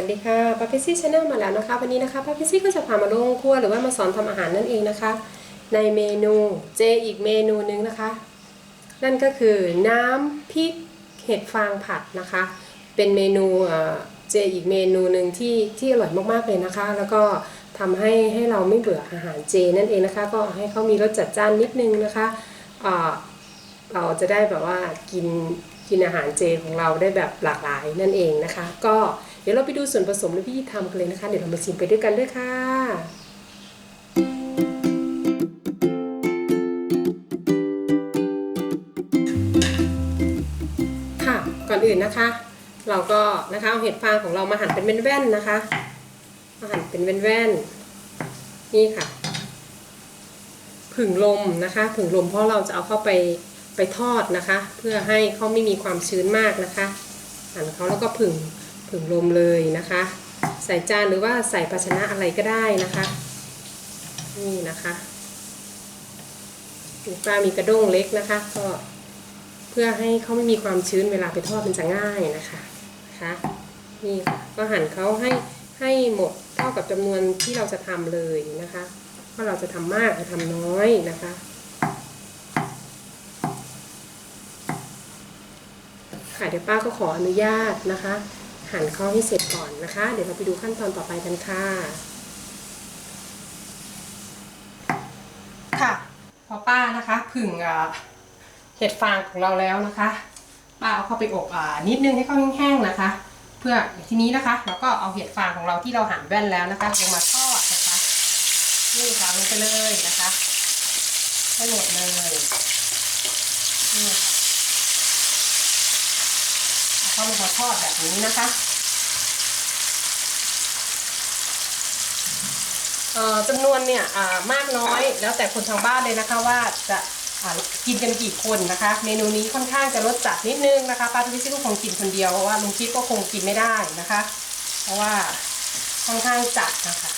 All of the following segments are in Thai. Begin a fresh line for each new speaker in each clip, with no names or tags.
วัสดีค่ะป้าพิซี่ชาแนลมาแล้วนะคะ วันนี้นะคะป้าพิซี่ก็จะพามาลงครัวหรือว่ามาสอนทำอาหารนั่นเองนะคะ ในเมนูเจอีกเมนูหนึงนะคะ นั่นก็คือน้ำพริกเห็ดฟางผัดนะคะ เป็นเมนูเจอีกเมนูหนึ่งที่ที่อร่อยมากๆเลยนะคะ แล้วก็ทำให้ให้เราไม่เบื่ออาหารเจนั่นเองนะคะ ก็ให้เขามีรสจัดจ้านนิดนึงนะคะเเราจะได้แบบว่ากินกินอาหารเจของเราได้แบบหลากหลายนั่นเองนะคะ ก็ เดี๋ยวเราไปดูส่วนผสมและวิธีทำกันเลยนะคะ เดี๋ยวเรามาชิมไปด้วยกันด้วยค่ะค่ะก่อนอื่นนะคะ เราก็นะคะเอาเห็ดฟางของเรามาหั่นเป็นแว่นๆนะคะมาหั่นเป็นแว่นๆนี่ค่ะผึ่งลมนะคะผึ่งลมเพราะเราจะเอาเข้าไปไปทอดนะคะ เพื่อให้เขาไม่มีความชื้นมากนะคะหั่นเขาแล้วก็ผึ่ง ผึ่งลมเลยนะคะ ใส่จานหรือว่าใส่ภาชนะอะไรก็ได้นะคะ นี่นะคะมีปลามีกระด้งเล็กนะคะ ก็เพื่อให้เขาไม่มีความชื้นเวลาไปทอดมันจะง่ายนะคะนะคะนี่ก็หั่นเขาให้ให้หมดเท่ากับจำนวนที่เราจะทำเลยนะคะว่าเราจะทำมากหรือทำน้อยนะคะค่ะเดี๋ยวป้าก็ขออนุญาตนะคะ หั่นข้าวให้เสร็จก่อนนะคะ เดี๋ยวเราไปดูขั้นตอนต่อไปกันค่ะ ค่ะ พอป้านะคะผึ่งเห็ดฟางของเราแล้วนะคะ ป้าเอาเข้าไปอบอนิดนึงให้เขาแห้งๆนะคะ เพื่อทีนี้นะคะเราก็เอาเห็ดฟางของเราที่เราหั่นแว่นแล้วนะคะลงมาทอดนะคะนี่ค่ะลงไปเลยนะคะให้หมดเลยนี่ค่ะ เอาเข้ามาทอดแบบนี้นะคะเอ่อจำนวนเนี่ยมากน้อยแล้วแต่คนทางบ้านเลยนะคะว่าจะกินกันกี่คนนะคะ เมนูนี้ค่อนข้างจะรสจัดนิดนึงนะคะป้าทุกที่ก็คงกินคนเดียวเพราะว่าลุงคิดก็คงกินไม่ได้นะคะ เพราะว่าค่อนข้างจัดนะคะ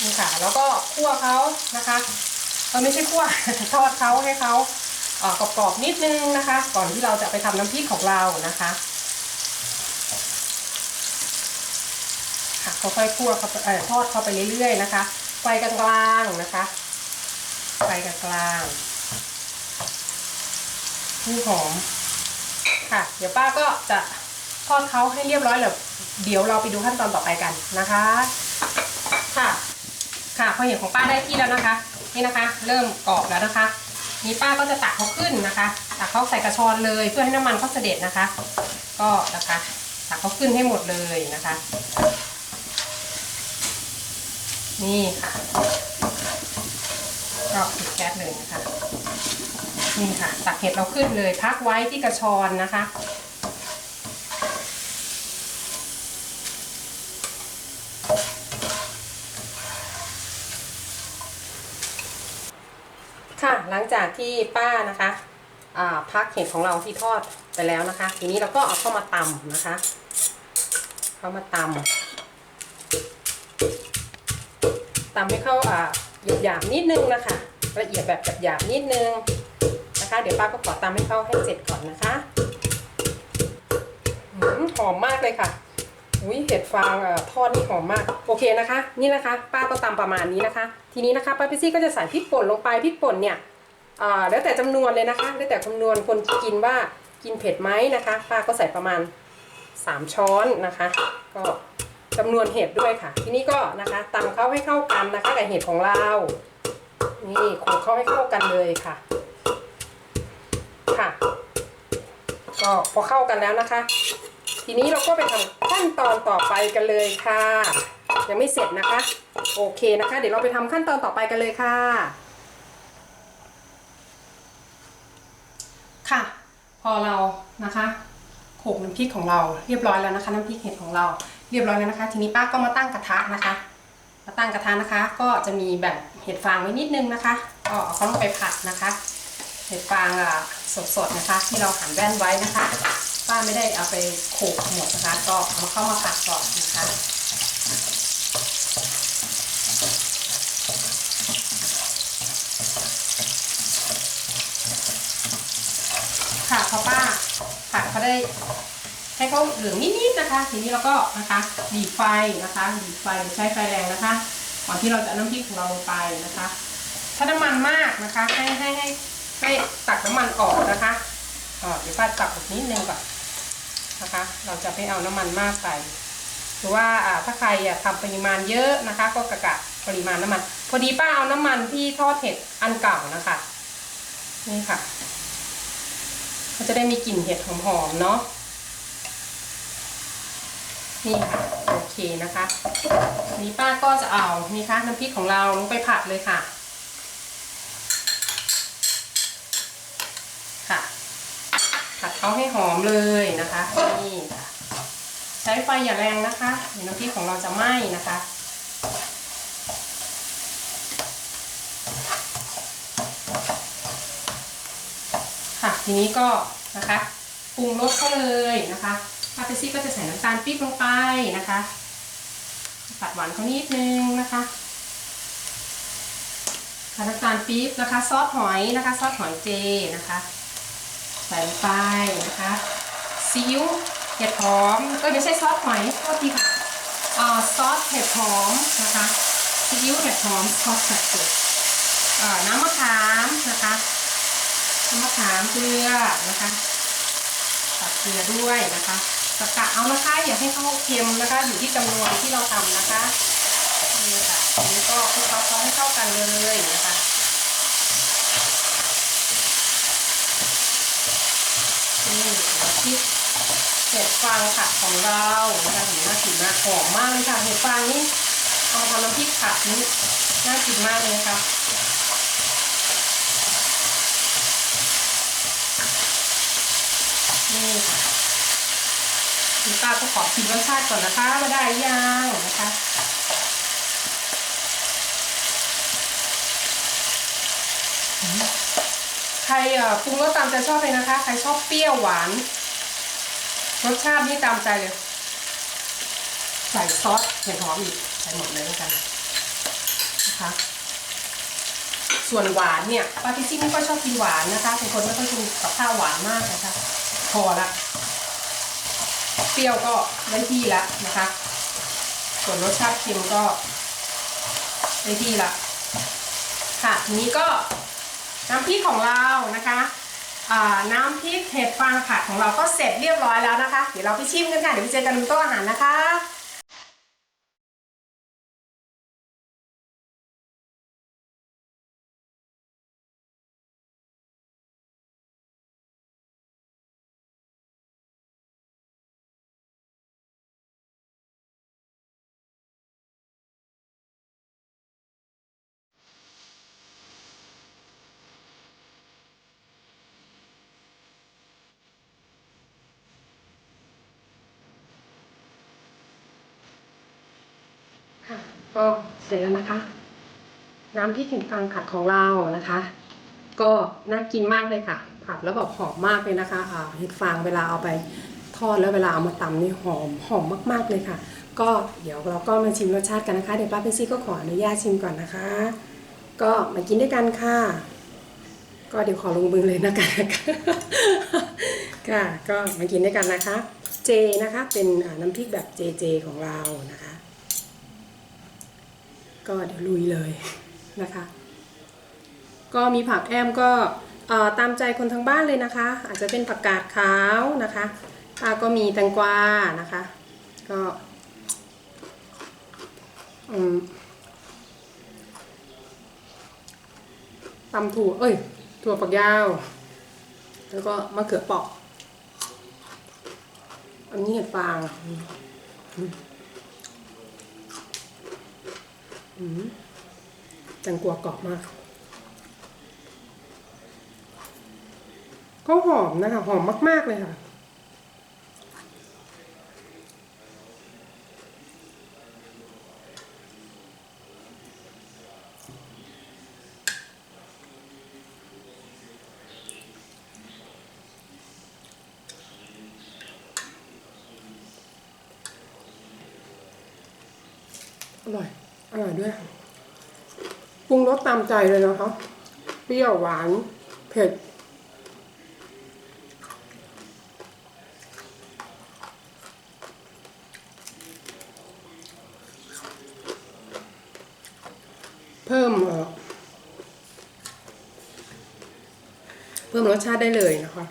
นี่ค่ะแล้วก็คั่วเขานะคะเออไม่ใช่คั่วทอดเขาให้เขา กรอบๆนิดนึงนะคะ ก่อนที่เราจะไปทำน้ำพริกของเรานะคะค่ะค่อยๆคั่วเอ่อทอดเข้าไปเรื่อยๆนะคะไฟกลางๆนะคะไฟกลางๆนี่หอมค่ะ เดี๋ยวป้าก็จะทอดเขาให้เรียบร้อยแล้วเดี๋ยวเราไปดูขั้นตอนต่อไปกันนะคะ ค่ะ ค่ะพอเห็นของป้าได้ที่แล้วนะคะ นี่นะคะ เริ่มกรอบแล้วนะคะ นี้ป้าก็จะตักเขาขึ้นนะคะ ตักเขาใส่กระชอนเลยเพื่อให้น้ำมันเขาเสด็จนะคะ ก็นะคะ ตักเขาขึ้นให้หมดเลยนะคะ นี่ค่ะก็ปิดแก๊สเลยนะคะ นี่ค่ะ ตักเห็ดเราขึ้นเลย พักไว้ที่กระชอนนะคะ ค่ะหลังจากที่ป้านะคะอ่าพักเห็ดของเราที่ทอดไปแล้วนะคะ ทีนี้เราก็เอาเข้ามาตำนะคะ เข้ามาตำตำให้เข้าอ่าหยาบนิดนึงนะคะ ละเอียดแบบหยาบนิดนึงนะคะ เดี๋ยวป้าก็ขอตำให้เข้าให้เสร็จก่อนนะคะหอมมากเลยค่ะ อุ้ยเห็ดฟางอ่อทอดนี่หอมมาก โอเคนะคะ นี่นะคะ ป้าก็ตำประมาณนี้นะคะ ทีนี้นะคะป้าพิซี่ก็จะใส่พริกป่นลงไปพริกป่นเนี่ยอ่าแล้วแต่จำนวนเลยนะคะ แล้วแต่จำนวนคนกินว่ากินเผ็ดไหมนะคะ ป้าก็ใส่ประมาณ 3 ช้อนนะคะ ก็จำนวนเห็ดด้วยค่ะ ทีนี้ก็นะคะตำเข้าให้เข้ากันนะคะกับเห็ดของเรานี่โขลกเข้าให้เข้ากันเลยค่ะ ค่ะ ก็พอเข้ากันแล้วนะคะ ทีนี้เราก็ไปทำขั้นตอนต่อไปกันเลยค่ะ ยังไม่เสร็จนะคะ โอเคนะคะ เดี๋ยวเราไปทำขั้นตอนต่อไปกันเลยค่ะ ค่ะ พอเรานะคะโขกน้ำพริกของเราเรียบร้อยแล้วนะคะ น้ำพริกเห็ดของเราเรียบร้อยแล้วนะคะ ทีนี้ป้าก็มาตั้งกระทะนะคะ มาตั้งกระทะนะคะ ก็จะมีแบบเห็ดฟางไว้นิดนึงนะคะก็เอาเขาลงไปผัดนะคะ เห็ดฟางอะสดๆนะคะ ที่เราหั่นแว่นไว้นะคะ ป้าไม่ได้เอาไปโขกหมดนะคะ ก็เอาเข้ามาผัดก่อนนะคะค่ะพอป้าผัดเขาได้ให้เขาเหลืองนิดๆนะคะ ทีนี้เราก็นะคะดีดไฟนะคะดีดไฟใช้ไฟแรงนะคะก่อนที่เราจะน้ำพริกของเราลงไปนะคะ ถ้าน้ำมันมากนะคะ ให้ให้ให้ให้ตักน้ำมันออกนะคะอ่าเดี๋ยวป้าตักอีกนิดนึงก่อน นะคะ เราจะไม่เอาน้ำมันมากไป หรือว่าถ้าใครอะทำปริมาณเยอะนะคะ ก็กะกะปริมาณน้ำมัน พอดีป้าเอาน้ำมันที่ทอดเห็ดอันเก่านะคะนี่ค่ะก็จะได้มีกลิ่นเห็ดหอมๆเนาะนี่ค่ะโอเคนะคะนนี้ป้าก็จะเอานี่ค่ะน้ำพริกของเราลงไปผัดเลยค่ะ ผัด เขาให้หอมเลยนะคะนี่ค่ะใช้ไฟอย่าแรงนะคะเดี๋ยวน้ำพริกของเราจะไหม้นะคะค่ะทีนี้ก็นะคะปรุงรสเข้าเลยนะคะปาเปซี่ก็จะใส่น้ำตาลปี๊บลงไปนะคะตัดหวานเขานิดนึงนะคะค่ะน้ำตาลปี๊บนะคะ ซอสหอยนะคะ ซอสหอยเจนะคะ ใส่ลงไปนะคะซีอิ๊วเห็ดหอมเอ้ยไม่ใช่ซอสหอยโทษทีค่ะอ่าซอสเห็ดหอมนะคะซีอิ๊วเห็ดหอมซอสแบบสุดอ่าน้ำมะขามนะคะน้ำมะขามเกลือนะคะตัดเกลือด้วยนะคะกะกะเอานะคะอย่าให้เขาเค็มนะคะ อยู่ที่จำนวนที่เราทำนะคะนี่ค่ะนี้ก็คลุกเคล้าเขาให้เข้ากันเลยนะคะนี่หัว พริกเห็ดฟางผัดของเรานะคะถึงน่ากินมากหอมมากเลยค่ะเห็ดฟางนี่เอามาทำน้ำพริกผัดนี่น่ากินมากเลยนะคะนี่ค่ะคุณป้าก็ขอชิมรสชาติก่อนนะคะว่าได้ยังนะคะใครเอ่อปรุงรสตามใจชอบเลยนะคะ ใครชอบเปรี้ยวหวาน รสชาตินี่ตามใจเลย ใส่ซอสเห็ดหอมอีก ใส่หมดเลยแล้วกันนะคะ ส่วนหวานเนี่ยปาพิซี่ไม่ค่อยชอบกินหวานนะคะเป็นคนไม่ค่อยกินกับข้าวหวานมากนะคะ พอละเปรี้ยวก็ได้ที่ละนะคะ ส่วนรสชาติเค็มก็ได้ที่ละค่ะทีนี้ก็น้ำพริกของเรานะคะ น้ำพริกเห็ดฟางผัดของเราก็เสร็จเรียบร้อยแล้วนะคะ เดี๋ยวเราไปชิมกันค่ะ เดี๋ยวไปเจอกันบนโต๊ะอาหารนะคะ ก็เสร็จแล้วนะคะ น้ำพริกเห็ดฟางผัดของเรานะคะ ก็น่ากินมากเลยค่ะ ผัดแล้วแบบหอมมากเลยนะคะอ่าเห็ดฟางเวลาเอาไปทอดแล้วเวลาเอามาตำนี่หอมหอมมาก ๆเลยค่ะ ก็เดี๋ยวเราก็มาชิมรสชาติกันนะคะเดี๋ยวป้าเป็นซี่ก็ขออนุญาตชิมก่อนนะคะ ก็มากินด้วยกันค่ะ ก็เดี๋ยวขอลงมือเลยนะคะค่ะ ก็มากินด้วยกันนะคะ เจนะคะเป็นน้ำพริกแบบเจเจของเรานะคะ ก็เดี๋ยวลุยเลยนะคะ ก็มีผักแอมก็ตามใจคนทางบ้านเลยนะคะ อาจจะเป็นผักกาดขาวนะคะก็มีแตงกวานะคะ ก็อืมตำถั่ว เอ้ย ถั่วฝักยาว แล้วก็มะเขือเปอกอันนี้เห็ดฟาง อืมอืมแตงกวกรอบมาก ก็หอมนะคะ หอมมาก ๆ เลยค่ะ อร่อย อร่อยด้วยปรุงรสตามใจเลยนะคะเปรี้ยวหวาน เผ็ดเพิ่มเพิ่มรสชาติได้เลยนะคะ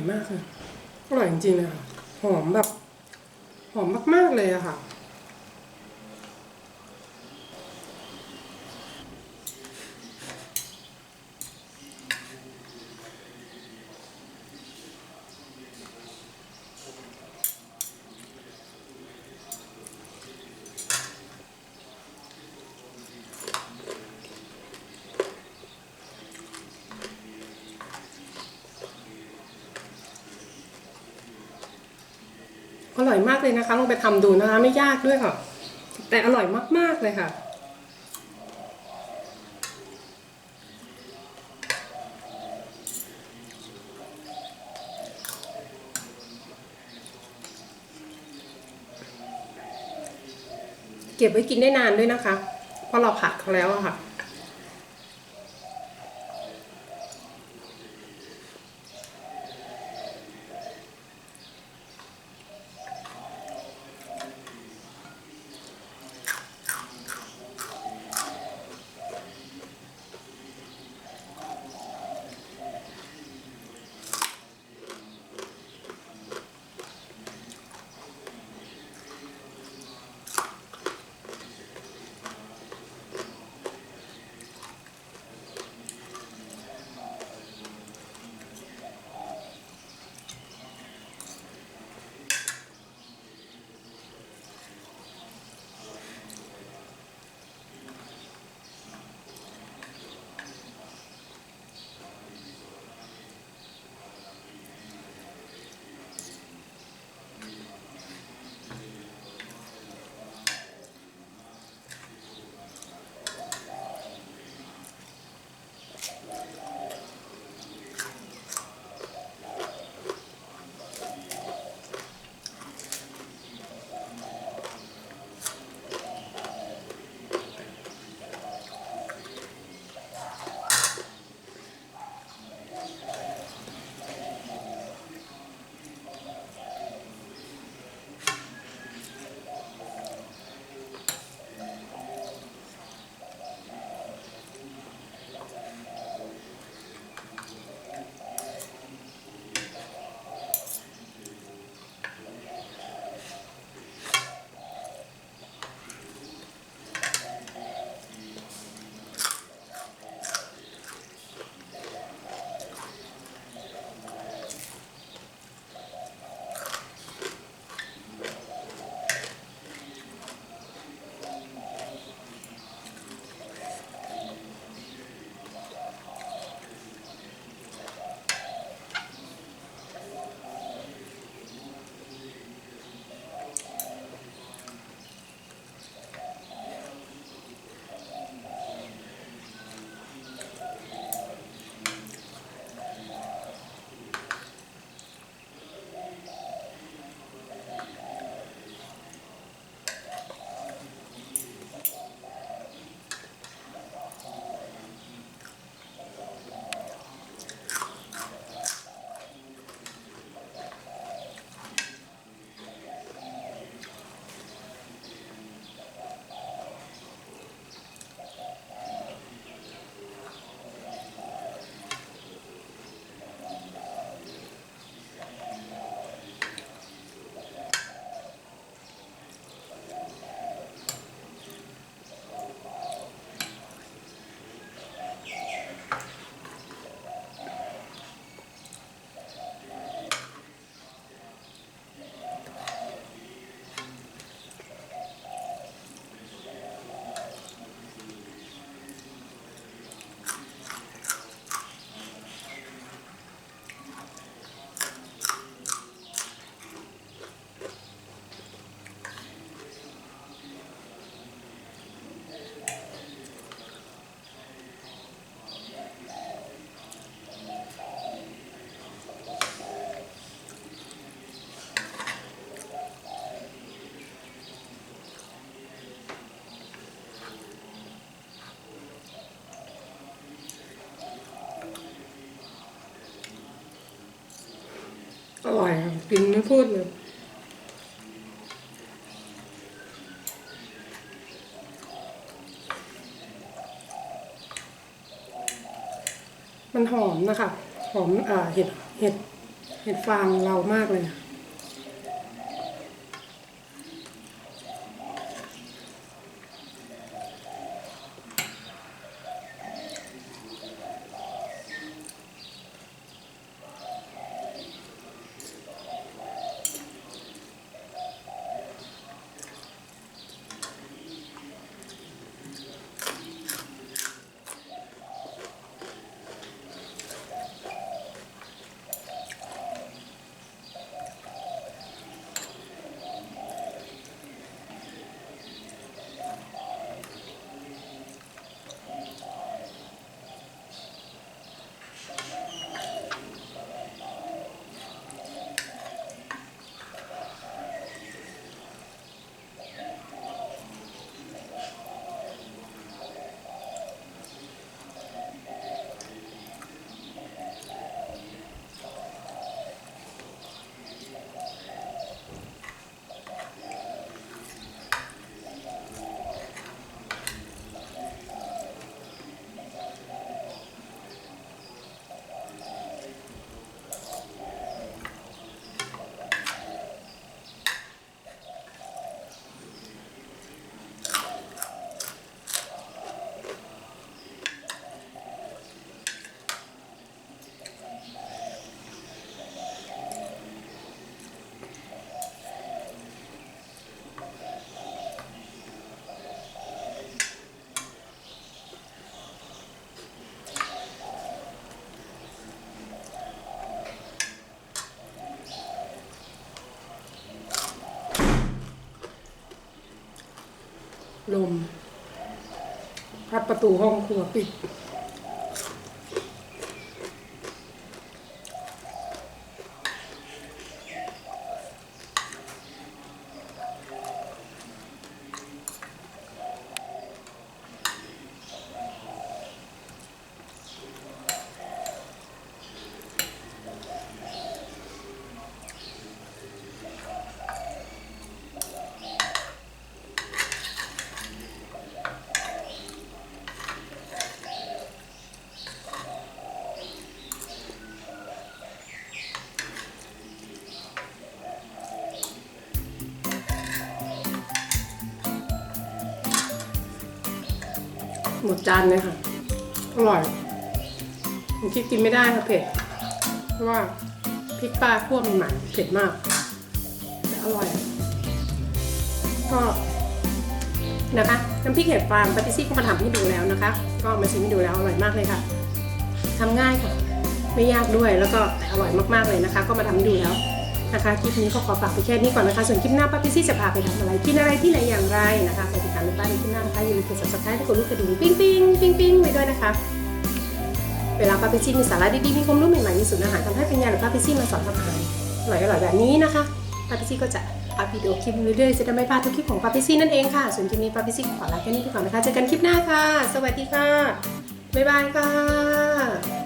อร่อยมากเลย อร่อยจริงๆเลยค่ะ หอมแบบ หอมมากๆเลยอะค่ะ เลยนะคะ ลองไปทำดูนะคะ ไม่ยากด้วยค่ะ แต่อร่อยมาก ๆ เลยค่ะเก็บไว้กินได้นานด้วยนะคะ เพราะเราผัดเขาแล้วอะค่ะ ร่อยค่ะกินไม่พูดเลยมันหอมนะคะ หอมเอ่อเห็ดเห็ดเห็ดฟางเรามากเลยนะ ลม พัดประตูห้องครัวปิด มดจานเลยค่ะ อร่อยผมคิดกินไม่ได้ค่ะเผ็ด เพราะว่าพริกปลาคั่วใหม่ๆเผ็ดมาก แต่อร่อย ก็นะคะน้ำพริกเห็ดฟางปาติซี่ก็มาทำให้ดูแล้วนะคะ ก็มาชิมให้ดูแล้วอร่อยมากเลยค่ะทำง่ายค่ะ ไม่ยากด้วยแล้วก็อร่อยมากๆเลยนะคะ ก็มาทำให้ดูแล้ว นะคะคลิปนี้ก็ขอฝากไปแค่นี้ก่อนนะคะส่วนคลิปหน้าป้าพิซี่จะพาไปทำอะไรกินอะไรที่ไหนอย่างไรนะคะไปติดตามในป้าในคลิปหน้านะคะอย่าลืมกด subscribe และกดลูกกระดิ่งปิ้งปิ้งปิ้งปิ้งไปด้วยนะคะเวลาป้าพิซี่มีสาระดีๆมีความรู้ใหม่ๆมีสูตรอาหารทำให้เป็นยาหรือป้าพิซี่มาสอนทำอาหารอร่อยๆแบบนี้นะคะป้าพิซี่ก็จะอัพวิดีโอคลิปเรื่อยๆจะได้ไม่พลาดทุกคลิปของป้าพิซี่นั่นเองค่ะส่วนคลิปนี้ป้าพิซี่ขอลาแค่นี้ไปก่อนนะคะเจอกันคลิปหน้าค่ะ สวัสดีค่ะบ๊ายบายค่ะ